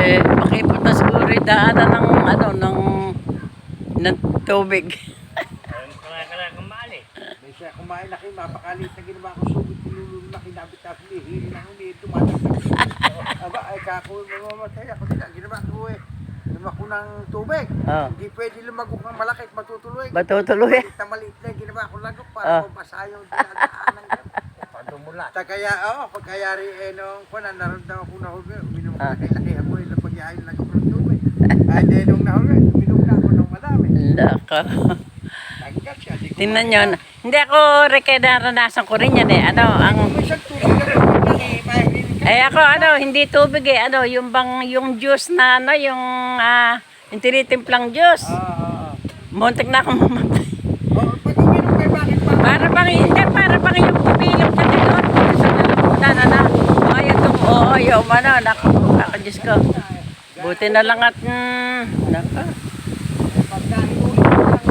Eh, makipunta siguro yung daanan ng, ano, ng, ng tubig. May siya kumain na kayo, mapakalit na ginawa ko sugod, pinulun na kinabit na hihili na huli, tumatas. Aba, ay kako, mamamatay ako ginawa ko eh. Lumako ng tubig. Oh. Hindi pwede lumagok ng malaki at matutuloy. Matutuloy. Maliit na maliit na ginawa ko lagok Ah. para mabasa yung dinadaanan ko. Padumulat. Kaya, oo, pagkayari eh, nung kunan, naramdaman ko na huli, Ah. na kay laki ako, ilang pagyayin lagok ng tubig. Ay, di nung nahuli, uminom na ako ng madami. Laka. Tanggal siya, di ko Tingnan nyo. na- Hindi ako reke naranasan ko rin yan eh. Ano, ang... May isang tubig na rin, eh, mahilig ka. Eh ako ano, hindi tubig eh. Ano, yung bang, yung juice na ano, yung, ah, yung tinitimplang juice. Ah, Muntik na akong mamatay. oh, pag uminom kayo, bakit pa? Para bang, hindi, para bang yung pipilang ka doon. Sa nalamunan, ano. Ayaw itong, oo, yung ano, naku, ako, Diyos ko. Buti na lang at, mm, naku. Pag nahinulit ko lang,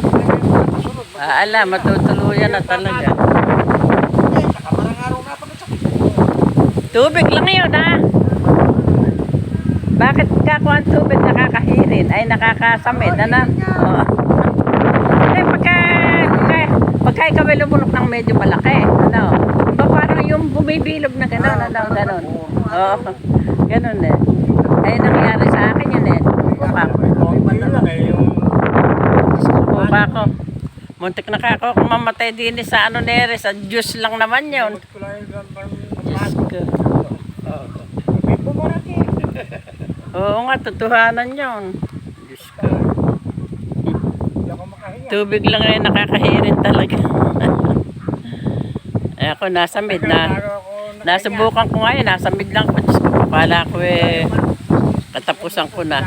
sunod, Ah, ala, matutuluyan na talaga. Tubig lang yun, ha? Bakit kakuha tubig nakakahirin? Ay, nakakasamid, ano? Oo. Hindi, pagka, pagka, pagka ikaw ay lumulok ng medyo malaki, ano? Ba, parang yung bumibilog na gano'n, ano, gano'n. Oo, gano'n eh. Ay, nangyari sa akin yun eh. Buka ko. Konti lang eh yung Buka ko. Muntik na ka ako kung mamatay din eh sa ano nere, sa juice lang naman yun. Diyos ko. Oo nga, totohanan yun. Diyos ko. Tubig lang ay nakakahirin talaga. eh ako nasa mid na. Nasubukan ko ngayon, nasa mid lang. Diyos ko, akala ko eh, katapusan ko na.